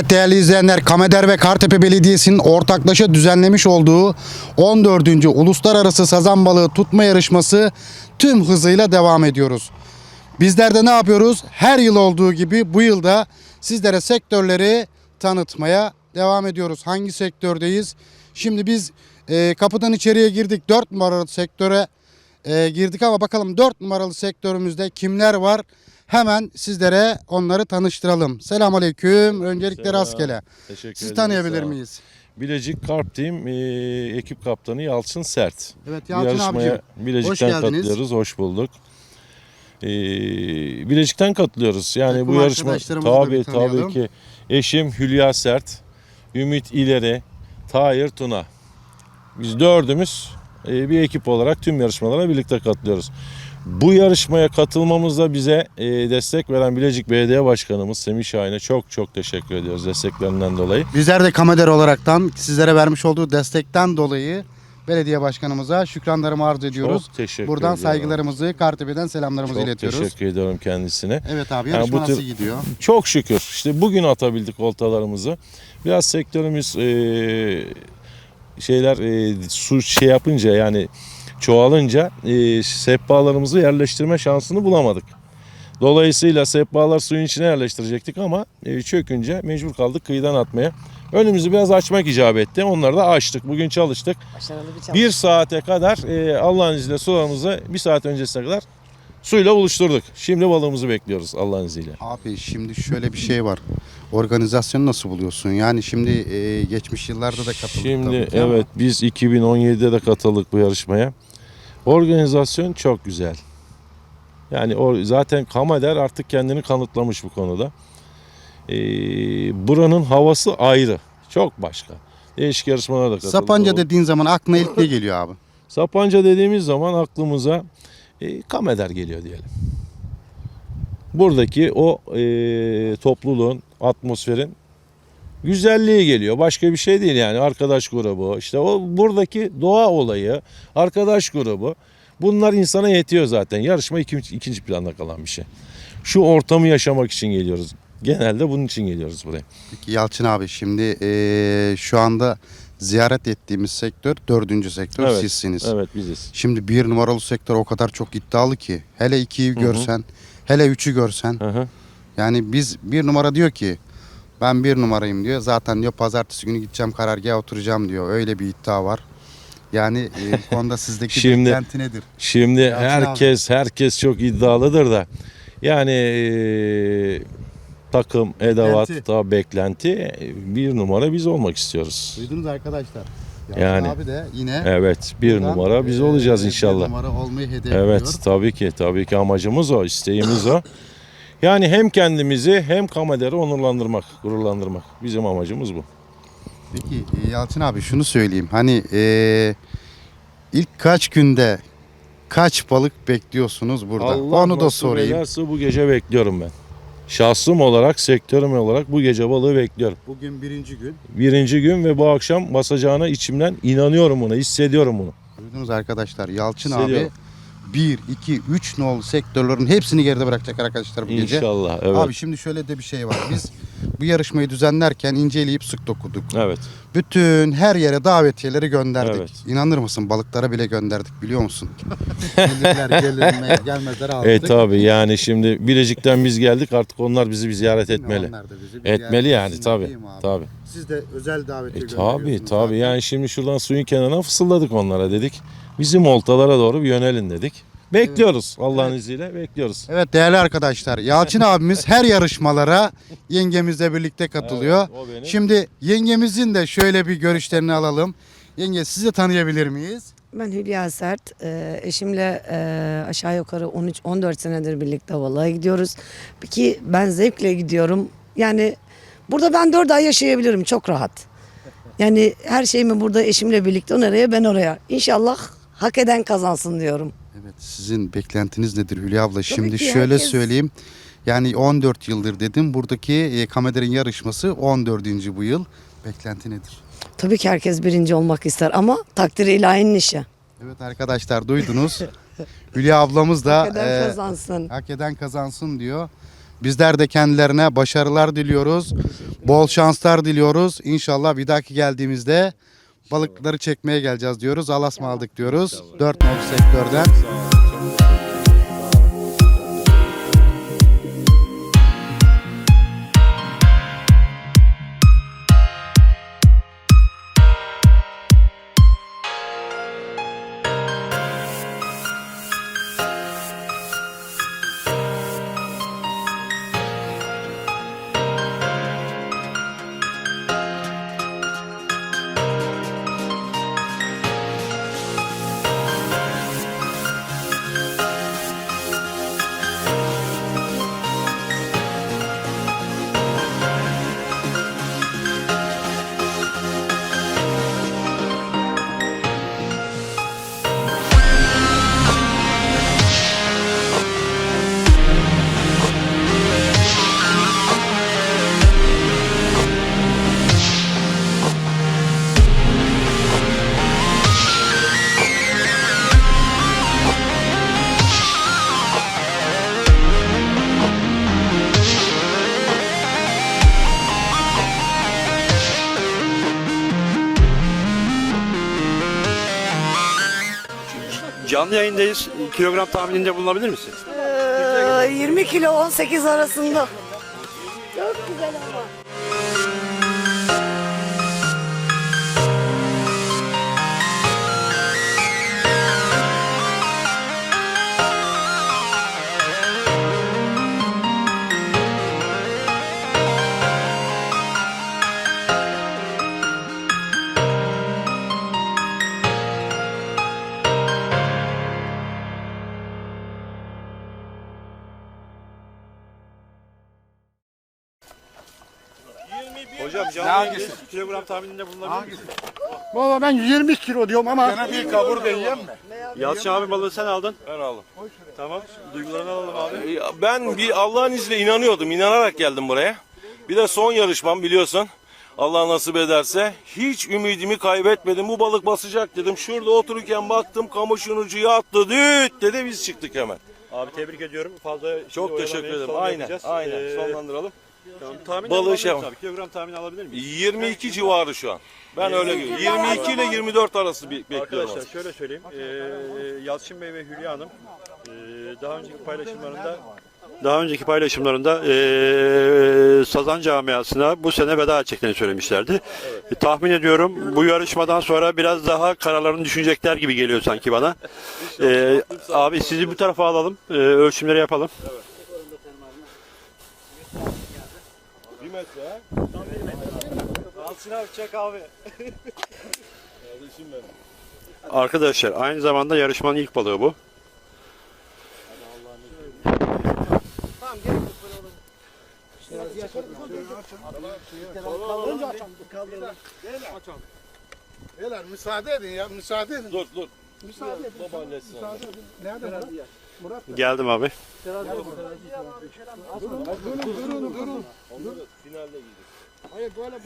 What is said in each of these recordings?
Evet değerli izleyenler Kameder ve Kartepe Belediyesi'nin ortaklaşa düzenlemiş olduğu 14. Uluslararası Sazan Balığı Tutma Yarışması tüm hızıyla devam ediyoruz. Bizler de ne yapıyoruz? Her yıl olduğu gibi bu yılda sizlere sektörleri tanıtmaya devam ediyoruz. Hangi sektördeyiz? Şimdi biz e, kapıdan içeriye girdik. 4 numaralı sektöre e, girdik ama bakalım 4 numaralı sektörümüzde kimler var? Hemen sizlere onları tanıştıralım. Selamünaleyküm. Öncelikle Selam. rastgele. Teşekkür Siz ederim, tanıyabilir sağ ol. miyiz? Bilecik Karp Team e, ekip kaptanı Yalçın Sert. Evet Bu Yalçın yarışmaya abicim. Bilecik'ten hoş geldiniz. katılıyoruz. Hoş bulduk. E, Bilecik'ten katılıyoruz. Yani Takım bu yarışma arkadaşlarımızı da bir tabii tanıyalım. tabii ki eşim Hülya Sert, Ümit İleri, Tahir Tuna. Biz dördümüz e, bir ekip olarak tüm yarışmalara birlikte katılıyoruz. Bu yarışmaya katılmamızda bize e, destek veren Bilecik Belediye Başkanımız Semih Şahin'e çok çok teşekkür ediyoruz desteklerinden dolayı. Bizler de Kameder olaraktan sizlere vermiş olduğu destekten dolayı belediye başkanımıza şükranlarımı arz ediyoruz. Çok teşekkür Buradan ediyorum. saygılarımızı, Kartepe'den selamlarımızı Çok iletiyoruz. teşekkür ediyorum kendisine. Evet abi Yani yarışma bu tür- nasıl gidiyor? Çok şükür. İşte bugün atabildik oltalarımızı. Biraz sektörümüz eee, şeyler eee, su şey yapınca yani çoğalınca eee sehpalarımızı yerleştirme şansını bulamadık. Dolayısıyla sehpalar suyun içine yerleştirecektik ama eee, çökünce mecbur kaldık kıyıdan atmaya. Önümüzü biraz açmak icap etti. Onları da açtık. Bugün çalıştık. Başarılı bir çalışma. Bir saate kadar eee, Allah'ın izniyle sularımızı bir saat öncesine kadar suyla buluşturduk. Şimdi balığımızı bekliyoruz Allah'ın izniyle. Abi şimdi şöyle bir şey var. Organizasyonu nasıl buluyorsun? Yani şimdi e, geçmiş yıllarda da katıldık Şimdi tabii ki ama evet biz 2017'de de katıldık bu yarışmaya. Organizasyon çok güzel. Yani o zaten Kamader artık kendini kanıtlamış bu konuda. Ee, buranın havası ayrı. Çok başka. Değişik yarışmalara da katıldık. Sapanca dediğin zaman aklına ilk ne geliyor abi? Sapanca dediğimiz zaman aklımıza e, Kameder geliyor diyelim. Buradaki o e, topluluğun, atmosferin güzelliği geliyor. Başka bir şey değil yani. Arkadaş grubu, işte o buradaki doğa olayı, arkadaş grubu. Bunlar insana yetiyor zaten. Yarışma ikinci, ikinci planda kalan bir şey. Şu ortamı yaşamak için geliyoruz. Genelde bunun için geliyoruz buraya. Peki Yalçın abi şimdi e, şu anda ziyaret ettiğimiz sektör dördüncü sektör Evet, sizsiniz. Evet biziz. Şimdi bir numaralı sektör o kadar çok iddialı ki. Hele ikiyi hı. görsen, hele üçü görsen. Hı hı. Yani biz bir numara diyor ki ben bir numarayım diyor. Zaten diyor pazartesi günü gideceğim karargaha oturacağım diyor. Öyle bir iddia var. Yani e, bu konuda sizdeki Şimdi- beklenti nedir? Şimdi Yalçın herkes herkes çok iddialıdır da yani eee, takım, edevat, Beklenti. da beklenti bir numara biz olmak istiyoruz. Duydunuz arkadaşlar. Yalçın Yani. abi de yine Evet bir buradan, numara biz e, olacağız Bir inşallah. numara olmayı hedefliyor. Evet tabii ki tabii ki amacımız o, isteğimiz o. Yani hem kendimizi hem Kamader'i onurlandırmak, gururlandırmak. Bizim amacımız bu. Peki e, Yalçın abi şunu söyleyeyim. Hani e, ilk kaç günde kaç balık bekliyorsunuz burada? Onu da sorayım. ederse bu gece bekliyorum ben. Şahsım olarak, sektörüm olarak bu gece balığı bekliyorum. Bugün birinci gün. birinci gün ve bu akşam basacağına içimden inanıyorum buna, hissediyorum bunu. Duydunuz arkadaşlar. Yalçın abi Hissediyorum. 1, 2, 3 nolu sektörlerin hepsini geride bırakacak arkadaşlar bu gece. İnşallah, evet. Abi şimdi şöyle de bir şey var. Biz bu yarışmayı düzenlerken inceleyip sık dokuduk. Evet. Bütün her yere davetiyeleri gönderdik. Evet. İnanır mısın balıklara bile gönderdik biliyor musun? Gelirler gelirler gelmezler aldık. E tabi yani şimdi Bilecik'ten biz geldik artık onlar bizi bir ziyaret etmeli. Onlar da bizi bir Etmeli ziyaret yani etsin tabi. değil mi abi? Tabi. Siz de özel davetiye E tabi gönderiyorsunuz tabi yani şimdi şuradan suyun kenarına fısıldadık onlara dedik. Bizim oltalara doğru bir yönelin dedik. Bekliyoruz Allah'ın izniyle bekliyoruz. Evet değerli arkadaşlar Yalçın abimiz her yarışmalara yengemizle birlikte katılıyor. Evet, o benim. Şimdi yengemizin de şöyle bir görüşlerini alalım. Yenge sizi tanıyabilir miyiz? Ben Hülya Sert. Ee, eşimle e, aşağı yukarı 13-14 senedir birlikte balığa gidiyoruz. Ki ben zevkle gidiyorum. Yani burada ben 4 ay yaşayabilirim çok rahat. Yani her şeyimi burada eşimle birlikte o nereye ben oraya. İnşallah hak eden kazansın diyorum. Evet sizin beklentiniz nedir Hülya abla? Şimdi ki şöyle herkes- söyleyeyim. Yani 14 yıldır dedim. Buradaki e, Kameder'in yarışması 14. bu yıl. Beklenti nedir? Tabii ki herkes birinci olmak ister ama takdir ilahinin işi. Evet arkadaşlar duydunuz. Hülya ablamız da Hak eden e, kazansın. hak eden kazansın diyor. Bizler de kendilerine başarılar diliyoruz. Bol şanslar diliyoruz. İnşallah bir dahaki geldiğimizde balıkları çekmeye geleceğiz diyoruz. Alas mı aldık diyoruz. 4 nolu sektörden. Canlı yayındayız. Kilogram tahmininde bulunabilir misin? Ee, 20 kilo 18 arasında. Hocam canlı yayındayız. Kilogram tahmininde bulunabilir misin? Valla ben 20 kilo diyorum ama bir kabur deneyem mi? Yalçın abi balığı sen aldın. Ben aldım. Tamam. Duygularını alalım abi. Ya Ben bir Allah'ın izniyle inanıyordum. İnanarak geldim buraya. Bir de son yarışmam biliyorsun. Allah nasip ederse. Hiç ümidimi kaybetmedim. Bu balık basacak dedim. Şurada otururken baktım kamışın ucu yattı. Düt dedi biz çıktık hemen. Abi tebrik ediyorum. Fazla Çok şimdi teşekkür oyalamayın, ederim. son Aynen. yapacağız. Aynen. Ee, Sonlandıralım. Tamam. Tahmin Balığı şey miyiz yap- abi? Kilogram tahmini alabilir miyiz? 22 civarı şu an. Ben öyle görüyorum. 22 ile 24 arası bir- bekliyorum. Arkadaşlar şöyle söyleyeyim. Ee, Yalçın Bey ve Hülya Hanım ee, daha önceki paylaşımlarında daha önceki paylaşımlarında ee, Sazan camiasına bu sene veda edeceklerini söylemişlerdi. E, tahmin ediyorum bu yarışmadan sonra biraz daha kararlarını düşünecekler gibi geliyor sanki bana. Ee, abi sizi bu tarafa alalım. ee, ölçümleri yapalım. Bir metre ha? Alçın abi çek abi. Arkadaşlar aynı zamanda yarışmanın ilk balığı bu. Beyler müsaade edin ya müsaade edin. Dur dur. Müsaade edin. Baba halletsin abi. Nerede? Geldim abi. Finalde gidecek. Hayır böyle.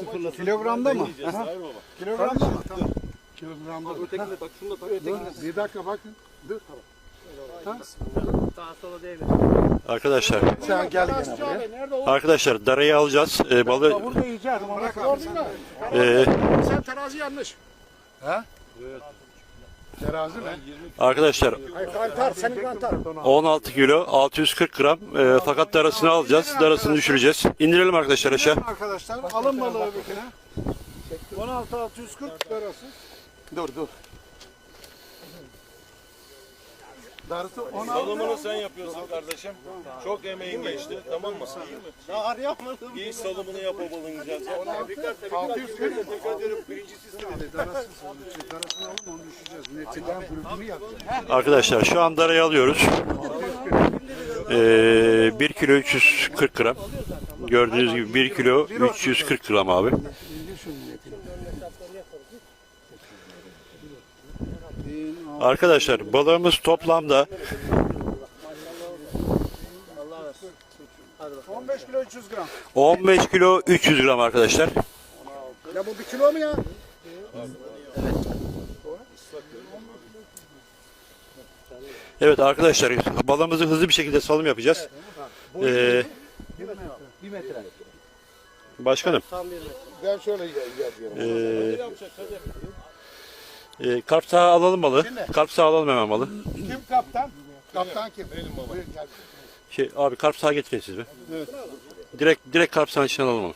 Sıfırla. Kilogramda mı? Hayır baba. Kilogramda mı? Tamam. Kilogramda. Ötekine bak şunu da tak. Dur, Bir dakika bakın. Dur. Arkadaşlar, Sen gel arkadaşlar darayı alacağız. Ee, balığı Burada mü? ee, Sen terazi yanlış. He? Terazi ne? arkadaşlar Hayır kantar senin kantar. 16 kilo 640 gram Ee, fakat darasını alacağız. Darasını düşüreceğiz. İndirelim arkadaşlar aşağı. Arkadaşlar alın balığı öbürküne. 16 640 arası. Dur dur. Darısı 16. Salımını sen yapıyorsun kardeşim. Çok emeğin geçti. Tamam mı? Daha arayamadım. İyi salımını yap o balığın güzelce. 640. Dikkat ediyorum birincisi istedi. Darasını alın onu düşeceğiz. Netinden bölümünü yapacağız. Arkadaşlar şu an darayı alıyoruz. Ee, 1 kilo 340 gram. Gördüğünüz gibi 1 kilo 340 gram abi. Arkadaşlar balığımız toplamda 15 kilo 300 gram. 15 kilo 300 gram arkadaşlar. Ya bu bir kilo mu ya? Evet arkadaşlar balığımızı hızlı bir şekilde salım yapacağız. Ee, Başkanım. Ben şöyle diyorum. Ee, e, karp sağı alalım balı. Karp sağı alalım hemen balı. Kim kaptan? Kaptan kim? Benim baba. Buyur gel. Şey, abi karp sağı getirin siz bir. Direkt direkt karp sağı içine alalım onu.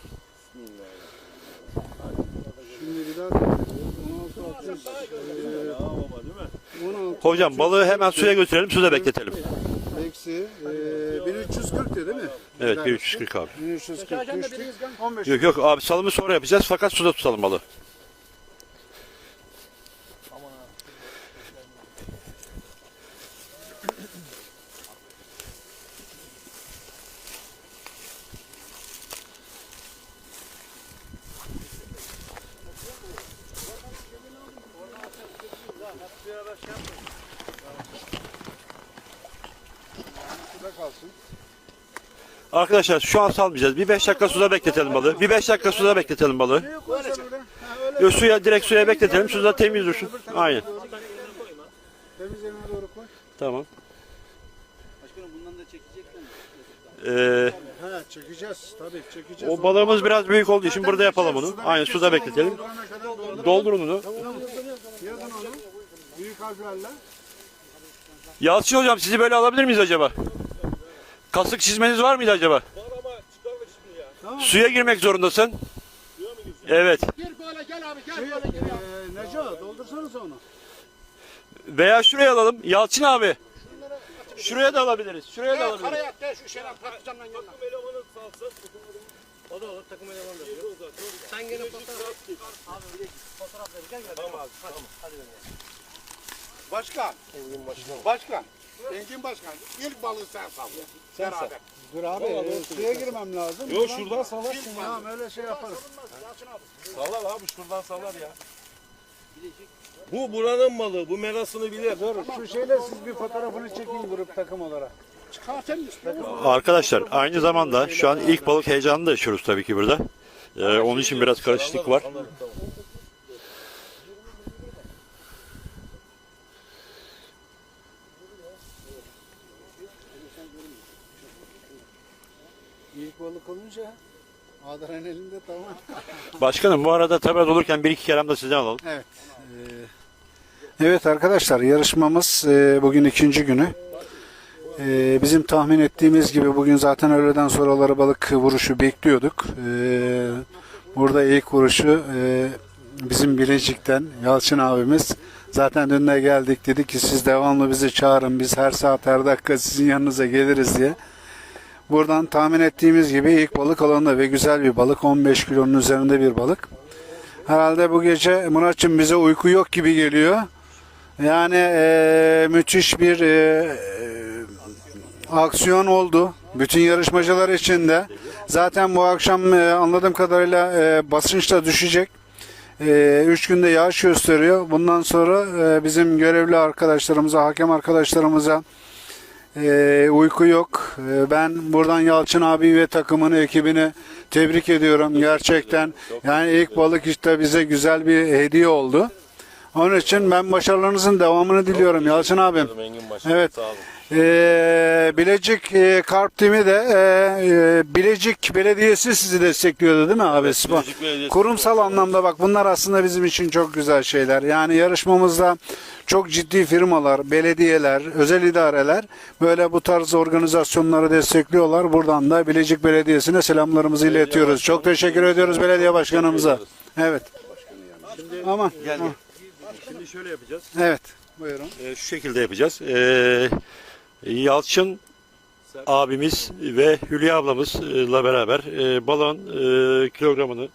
Şimdi bir daha 16 60 16 Hocam balığı hemen suya götürelim, suda bekletelim. eksi e, 1340 diyor değil mi? Evet, 1340 abi. 1340 düştük. 15 Yok yok abi salımı sonra yapacağız fakat suda tutalım balığı. Arkadaşlar şu an salmayacağız. Bir 5 dakika suda bekletelim balığı. Bir 5 dakika suda bekletelim balığı. Yo, suya direkt suya bekletelim. Suda temiz dursun. Aynen. Temiz yerine doğru koy. Tamam. Ee, Ha çekeceğiz. Tabii çekeceğiz. o balığımız biraz büyük olduğu için burada yapalım onu. Aynen suda bekletelim. Doldurun onu. Yalçın hocam sizi böyle alabilir miyiz acaba? Kasık çizmeniz var mıydı acaba? Suya girmek zorundasın. Evet. Gir böyle gel abi gel böyle gir ya. Neco doldursanız onu. Veya şuraya alalım. Yalçın abi. Şuraya da alabiliriz. Şuraya da alabiliriz. Karaya de şu şeyden patlıcanla yanına. Başkan. Engin Başkan. Başkan. Engin Başkan. İlk balığı sen sal. Sen Beraber. Dur abi e, suya girmem lazım. Yok şuradan salarsın ya. Tamam öyle şey yaparız. Salar abi şuradan salar ya. Bu buranın malı. Bu merasını bilir. Dur şu şeyle siz bir fotoğrafını çekin grup takım olarak. Çıkartın Arkadaşlar aynı zamanda şu an ilk balık heyecanını da yaşıyoruz tabii ki burada. Ee, onun için biraz karışıklık var. İlk balık olunca Adren elinde tamam. Başkanım bu arada tabi olurken bir iki kelam da sizden alalım. Evet. Evet arkadaşlar yarışmamız e, bugün ikinci günü. E, bizim tahmin ettiğimiz gibi bugün zaten öğleden sonraları balık vuruşu bekliyorduk. E, burada ilk vuruşu e, bizim Bilecik'ten Yalçın abimiz. Zaten de geldik dedi ki siz devamlı bizi çağırın biz her saat her dakika sizin yanınıza geliriz diye. Buradan tahmin ettiğimiz gibi ilk balık alanında ve güzel bir balık 15 kilonun üzerinde bir balık. Herhalde bu gece Muratçım bize uyku yok gibi geliyor. Yani eee, müthiş bir eee, aksiyon oldu. Bütün yarışmacılar için de. Zaten bu akşam eee, anladığım kadarıyla eee basınç da düşecek. Eee, üç günde yağış gösteriyor. Bundan sonra eee, bizim görevli arkadaşlarımıza, hakem arkadaşlarımıza eee, uyku yok. Eee, ben buradan Yalçın abi ve takımını, ekibini tebrik ediyorum gerçekten. Yani ilk balık işte bize güzel bir hediye oldu. Onun için ben başarılarınızın devamını diliyorum Yalçın abim. Evet. Ee, Bilecik e, Karp Timi de e, e, Bilecik Belediyesi sizi destekliyordu değil mi abi? Spor- Bilecik Belediyesi. Kurumsal anlamda bak bunlar aslında bizim için çok güzel şeyler. Yani yarışmamızda çok ciddi firmalar, belediyeler, özel idareler böyle bu tarz organizasyonları destekliyorlar. Buradan da Bilecik Belediyesi'ne selamlarımızı iletiyoruz. Çok teşekkür ediyoruz belediye başkanımıza. Evet. Aman. Gel aman. Şimdi şöyle yapacağız. Evet. Buyurun. Ee, şu şekilde yapacağız. Ee, Yalçın abimiz ve Hülya ablamızla beraber e, balon e, kilogramını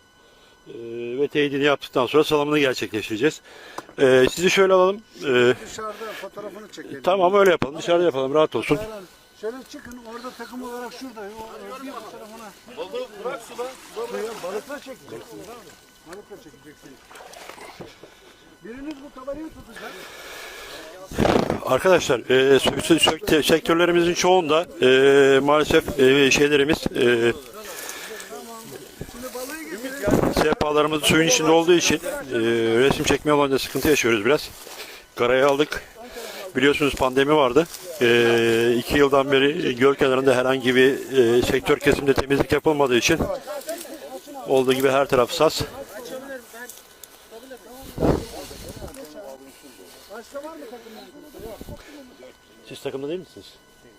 e, ve teyidini yaptıktan sonra salamını gerçekleştireceğiz. Sizi şöyle alalım. Dışarıda fotoğrafını çekelim. tamam öyle yapalım. Dışarıda yapalım. Rahat olsun. Şöyle çıkın orada takım olarak şurada. O, bir. Balığı bırak. Suya balıkla çekeceksin. Balıkla çekeceksin. Biriniz bu kamerayı tutacak. Arkadaşlar e, sektörlerimizin çoğunda e, maalesef e, şeylerimiz e, sehpalarımız suyun içinde olduğu için e, resim çekme olayında sıkıntı yaşıyoruz biraz. Karaya aldık. Biliyorsunuz pandemi vardı. E, iki yıldan beri göl kenarında herhangi bir e, sektör kesimde temizlik yapılmadığı için olduğu gibi her taraf saz. Siz takımda değil misiniz?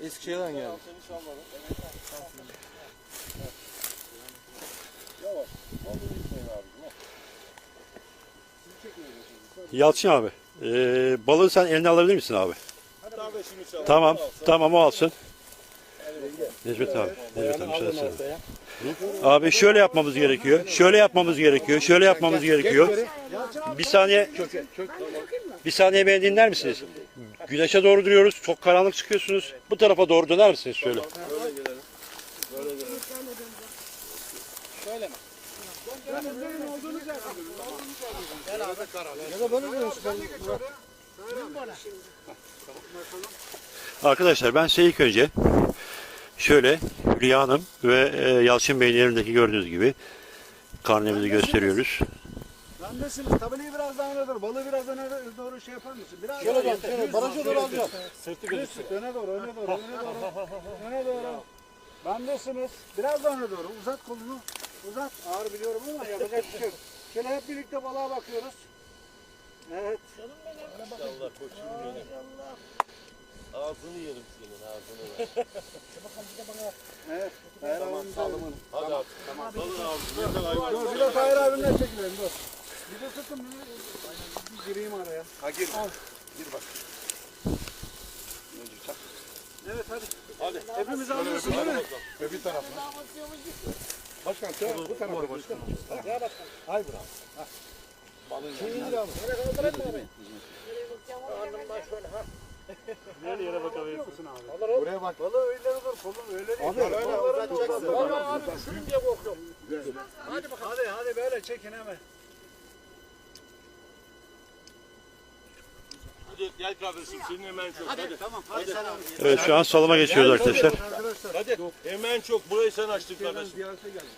Eskişehir'den geldim. Yalçın abi. eee balığı sen eline alabilir misin abi? Tamam. Tamam o alsın. Necmet abi. Necmet abi şöyle söyle. Abi şöyle yapmamız gerekiyor. Şöyle yapmamız gerekiyor. Şöyle yapmamız gerekiyor. Bir saniye. Bir saniye beni dinler misiniz? Güneşe doğru duruyoruz. Çok karanlık çıkıyorsunuz. Bu tarafa doğru döner misiniz şöyle? Arkadaşlar ben size ilk önce şöyle Hülya Hanım ve e, Yalçın Bey'in elindeki gördüğünüz gibi karnemizi gösteriyoruz. Bendesiniz. Tabelayı biraz daha öne doğru. Balığı biraz öne doğru şey yapar mısın? Biraz şöyle dön. Şöyle baraja doğru alacağım. Sırtı gözüksün. Öne doğru, öne doğru, öne doğru. öne doğru. Bendesiniz. Biraz daha öne doğru. Uzat kolunu. Uzat. Ağır biliyorum ama yapacak bir şey yok. Şöyle hep birlikte balığa bakıyoruz. Evet. Ağzını yerim senin ağzını. Evet. Hayır abim de- Hadi abi. Dur bir de Tahir abimden çekilelim dur. Bir de tutun bir, bir gireyim araya. Ha gir. Al. Gir bak. Evet hadi. Hadi. Hepimiz alıyorsun değil mi? Öbür tarafına. Başkan sen bu tarafa başkan. Ya başkan. Hay bravo. Ha. Şimdi indir abi. Nereye kaldırayım mı abi? Nereye yere bakabiliyorsun abi? Buraya bak. Balığı öyle dur. Kolun öyle değil. Abi öyle uzatacaksın. Vallahi abi düşürüm diye korkuyorum. Hadi bakalım. Hadi hadi böyle çekin hemen. Hadi gel kardeşim senin hemen çok. Hadi. Tamam hadi, sen abi. Evet şu an salıma geçiyoruz arkadaşlar. Arkadaşlar. Hadi. Hemen çok. Burayı sen açtın kardeşim. Ziyarete geldik.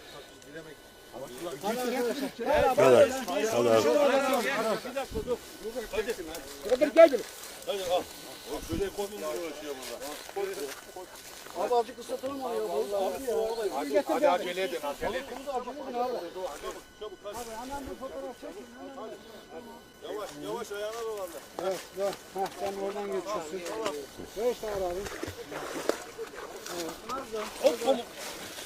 Dilemek. Hadi abi. Hadi abi. Hadi al. O şöyle koyun uğraşıyor burada. Abi azıcık ıslatalım onu ya. Abi ya. Hadi acele edin. Acele edin. Acele edin abi. Çabuk hadi. Abi hemen bir fotoğraf çekin. Yavaş yavaş ayağına dolandır. Evet, dur. Hah, sen oradan geçiyorsun. Ver Sağır abi. Evet.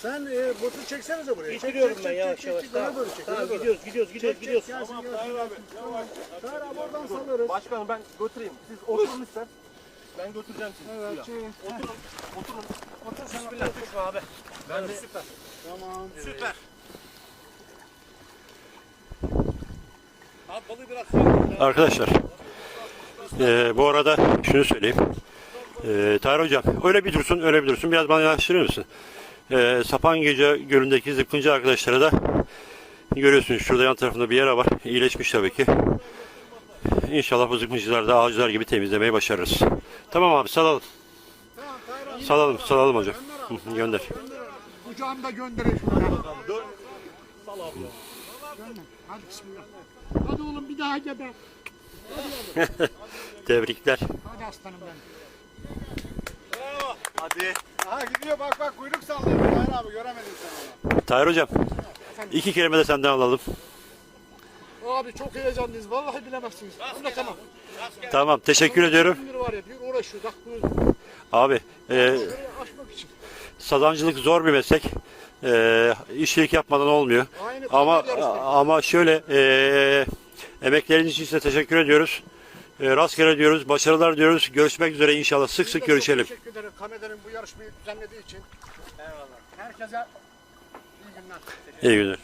Sen e, botu çeksenize buraya. Geçiriyorum ben yavaş yavaş. Tamam, doğru çek. Tamam, gidiyoruz, gidiyoruz, gidiyoruz, gidiyoruz. Tamam, Tahir abi, yavaş. Tahir abi oradan salırız. Başkanım ben götüreyim. Siz oturun lütfen. Ben götüreceğim sizi. Evet, şey. Oturun. Oturun. Otur sen. Bismillah. Düşme abi. Ben de. Süper. Tamam. Süper. Abi balığı biraz. Arkadaşlar eee, bu arada şunu söyleyeyim. Eee Tahir Hocam öyle bir dursun öyle bir dursun biraz bana yanaştırır mısın? Eee Sapancıca Gölü'ndeki zıpkıncı arkadaşlara da görüyorsunuz şurada yan tarafında bir yer var. İyileşmiş tabii ki. İnşallah bu zıpkıncıları da ağaçlar gibi temizlemeyi başarırız. Tamam abi salalım. Salalım salalım hocam. Hı hı, Gönder. Kucağımda. Dur. Sal abi. Hadi bismillah. Hadi oğlum bir daha gebe. Tebrikler. Hadi aslanım benim. Hadi. Aha gidiyor bak bak kuyruk sallıyor. Tahir abi göremedin sen onu. Tahir Hocam iki kelime de senden alalım. Abi çok heyecanlıyız. Vallahi bilemezsiniz. Bunda tamam. Tamam teşekkür ediyorum. Bir var ya bir uğraşıyor. Bak bunu Abi aşmak için. Sazancılık zor bir meslek. Ee, işçilik yapmadan olmuyor. Aynı Ama ama şöyle ee, emekleriniz için size teşekkür ediyoruz. Ee, rastgele diyoruz, başarılar diyoruz. Görüşmek üzere inşallah. Sık sık Çok görüşelim. Teşekkür ederim Kamede'nin bu yarışmayı düzenlediği için. Eyvallah. Herkese iyi günler. İyi günler.